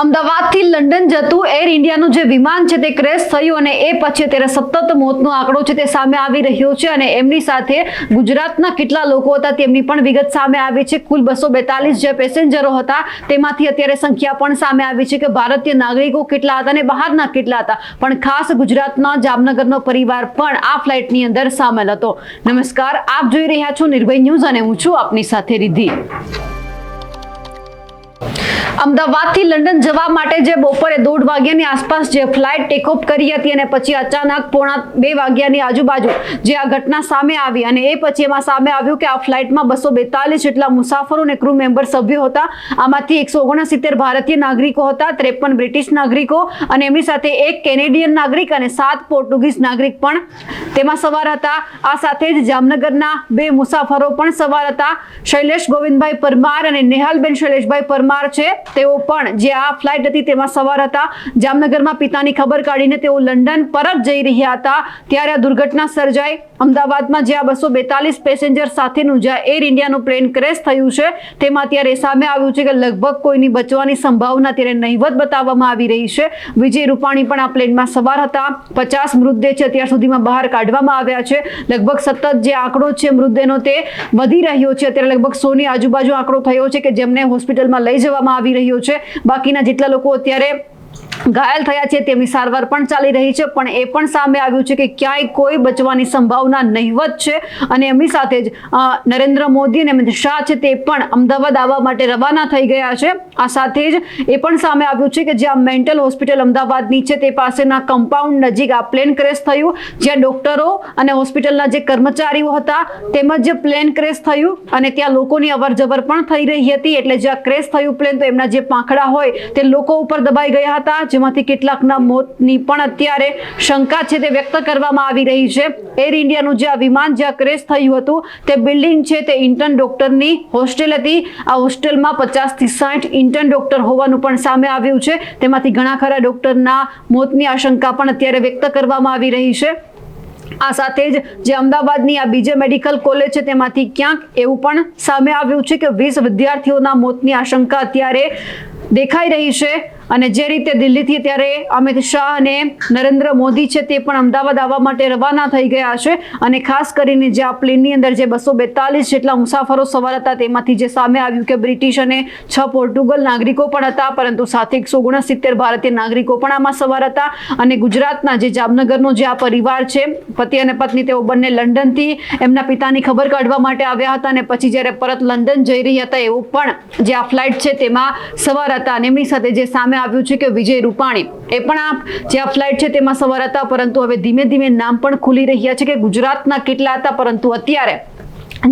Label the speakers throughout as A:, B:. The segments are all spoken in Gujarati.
A: અમદાવાદથી લંડન જતું એર ઇન્ડિયાનું જે વિમાન છે તે ક્રેશ થયું અને એ પછી અત્યારે સતત મોતનો આંકડો છે તે સામે આવી રહ્યો છે અને એમની સાથે ગુજરાતના કેટલા લોકો હતા તેમની પણ વિગત સામે આવી છે. કુલ બસો બેતાલીસ જે પેસેન્જરો હતા તેમાંથી અત્યારે સંખ્યા પણ સામે આવી છે કે ભારતીય નાગરિકો કેટલા હતા અને બહારના કેટલા હતા. પણ ખાસ ગુજરાતના જામનગરનો પરિવાર પણ આ ફ્લાઇટની અંદર સામેલ હતો. નમસ્કાર, આપ જોઈ રહ્યા છો નિર્ભય ન્યૂઝ અને હું છું આપની સાથે રિદ્ધિ. અમદાવાદથી લંડન જવા માટે જે બપોરે દોઢ વાગ્યાની આસપાસ જે ફ્લાઇટ ટેક ઓફ કરી હતી અને પછી અચાનક પોણા બે વાગ્યાની આજુબાજુ જે આ ઘટના સામે આવી અને એ પછી એમાં સામે આવ્યું કે આ ફ્લાઇટમાં બસો બેતાલીસ જેટલા મુસાફરો અને ક્રૂ મેમ્બર સભ્યો હતા. આમાંથી એકસો ઓગણસિત્તેર ભારતીય નાગરિકો હતા, ત્રેપન બ્રિટિશ નાગરિકો અને એમની સાથે એક કેનેડિયન નાગરિક અને સાત પોર્ટુગીઝ નાગરિક પણ તેમાં સવાર હતા. આ સાથે જ જામનગરના બે મુસાફરો પણ સવાર હતા. શૈલેષ ગોવિંદભાઈ પરમાર અને નેહાલબેન શૈલેષભાઈ પરમાર છે. તેઓ પણ જે આ ફ્લાઇટ હતી તેમાં સવાર હતા. જામનગરમાં પિતાની ખબર કાઢીને તેઓ લંડન પરત જઈ રહ્યા હતા. ત્યારે આ દુર્ઘટના સર્જાઈ. અમદાવાદમાં જે આ બસો બેતાલીસ પેસેન્જર સાથેનું જ્યાં એર ઇન્ડિયાનું પ્લેન ક્રેશ થયું છે, તેમાં અત્યારે સામે આવ્યું છે કે લગભગ કોઈની બચવાની સંભાવના અત્યારે નહીવત બતાવવામાં આવી રહી છે. વિજય રૂપાણી પણ આ પ્લેનમાં સવાર હતા. પચાસ મૃતદેહ છે અત્યાર સુધીમાં બહાર કાઢવામાં આવ્યા છે. લગભગ સતત જે આંકડો છે મૃતદેહનો તે વધી રહ્યો છે. અત્યારે લગભગ સોની આજુબાજુ આંકડો થયો છે કે જેમને હોસ્પિટલમાં લઈ જવામાં આવી રહ્યો છે. બાકીના જેટલા લોકો અત્યારે ઘાયલ થયા છે તેમની સારવાર પણ ચાલી રહી છે, પણ એ પણ સામે આવ્યું છે કે ક્યાંય કોઈ બચવાની સંભાવના નહીવત છે અને એમની સાથે જ નરેન્દ્ર મોદી અને અમિત શાહ છે તે પણ અમદાવાદ આવવા માટે રવાના થઈ ગયા છે. આ સાથે જ એ પણ સામે આવ્યું છે કે જ્યાં મેન્ટલ હોસ્પિટલ અમદાવાદની છે તે પાસેના કમ્પાઉન્ડ નજીક આ પ્લેન ક્રેશ થયું, જ્યાં ડોક્ટરો અને હોસ્પિટલના જે કર્મચારીઓ હતા તેમજ જે પ્લેન ક્રેશ થયું અને ત્યાં લોકોની અવરજવર પણ થઈ રહી હતી, એટલે જ્યાં ક્રેશ થયું પ્લેન તો એમના જે પાંખડા હોય તે લોકો ઉપર દબાઈ ગયા હતા જેમાંથી કેટલાકના મોતની પણ અત્યારે શંકા છે તે વ્યક્ત કરવામાં આવી રહી છે. એર ઇન્ડિયાનું જે આ વિમાન જ્યાં ક્રેશ થયું હતું, તે બિલ્ડિંગ છે તે ઇન્ટર્ન ડોક્ટરની હોસ્ટેલ હતી. આ હોસ્ટેલમાં પચાસથી સાઠ ઇન્ટર્ન ડોક્ટર હોવાનું પણ સામે આવ્યું છે. તેમાંથી ઘણા ખરા ડોક્ટરના મોતની આશંકા પણ અત્યારે વ્યક્ત કરવામાં આવી રહી છે. આ સાથે જ જે અમદાવાદની આ બીજે મેડિકલ કોલેજ છે તેમાંથી ક્યાંક એવું પણ સામે આવ્યું છે કે વીસ વિદ્યાર્થીઓના મોતની આશંકા અત્યારે દેખાઈ રહી છે. અને જે રીતે દિલ્હીથી ત્યારે અમિત શાહ અને નરેન્દ્ર મોદી છે તે પણ અમદાવાદ આવવા માટે રવાના થઈ ગયા છે. અને ખાસ કરીને જે આ પ્લેનની અંદર જે બસો બેતાલીસ જેટલા મુસાફરો સવાર હતા તેમાંથી જે સામે આવ્યું કે બ્રિટિશ અને છ પોર્ટુગલ નાગરિકો પણ હતા, પરંતુ સાથે એકસો ઓગણસિત્તેર ભારતીય નાગરિકો પણ આમાં સવાર હતા. અને ગુજરાતના જે જામનગરનો જે આ પરિવાર છે, પતિ અને પત્ની તેઓ બંને લંડનથી એમના પિતાની ખબર કાઢવા માટે આવ્યા હતા અને પછી જ્યારે પરત લંડન જઈ રહ્યા હતા, એવું પણ જે આ ફ્લાઇટ છે તેમાં સવાર હતા. અને એમની સાથે જે સામે આવ્યું છે કે વિજય રૂપાણી, એ પણ આ જે આ ફ્લાઇટ છે તેમાં સવાર હતા, પરંતુ હવે ધીમે ધીમે નામ પણ ખુલી રહ્યા છે કે ગુજરાતના કેટલા હતા, પરંતુ અત્યારે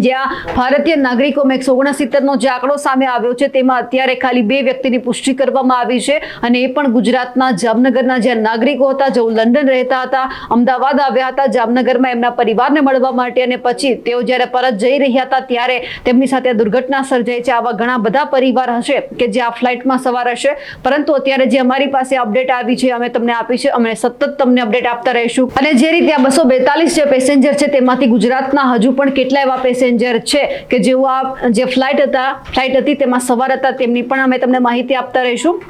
A: જ્યાં ભારતીય નાગરિકોમાં એકસો ઓગણસિત્તેરનો જે આંકડો સામે આવ્યો છે. તેમાં અત્યારે ખાલી બે વ્યક્તિની પુષ્ટિ કરવામાં આવી છે અને એ પણ ગુજરાતના જામનગરના જ્યાં નાગરિકો હતા, જેઓ લંડન રહેતા હતા, અમદાવાદ આવ્યા હતા, જામનગરમાં એમના પરિવારને મળવા માટે અને પછી તેઓ જ્યારે પરત જઈ રહ્યા હતા ત્યારે તેમની સાથે દુર્ઘટના સર્જાઈ છે. આવા ઘણા બધા પરિવાર હશે કે જે આ ફ્લાઇટમાં સવાર હશે. પરંતુ અત્યારે જે અમારી પાસે અપડેટ આવી છે, અમે તમને આપી છે, અમે સતત તમને અપડેટ આપતા રહીશું. અને જે રીતે આ બસો બેતાલીસ જે પેસેન્જર છે, તેમાંથી ગુજરાતના હજુ પણ કેટલા એવા પેસેન્જર છે કે જેઓ આ જે ફ્લાઇટ હતા ફ્લાઇટ હતી તેમાં સવાર હતા, તેમની પણ અમે તમને માહિતી આપતા રહીશું.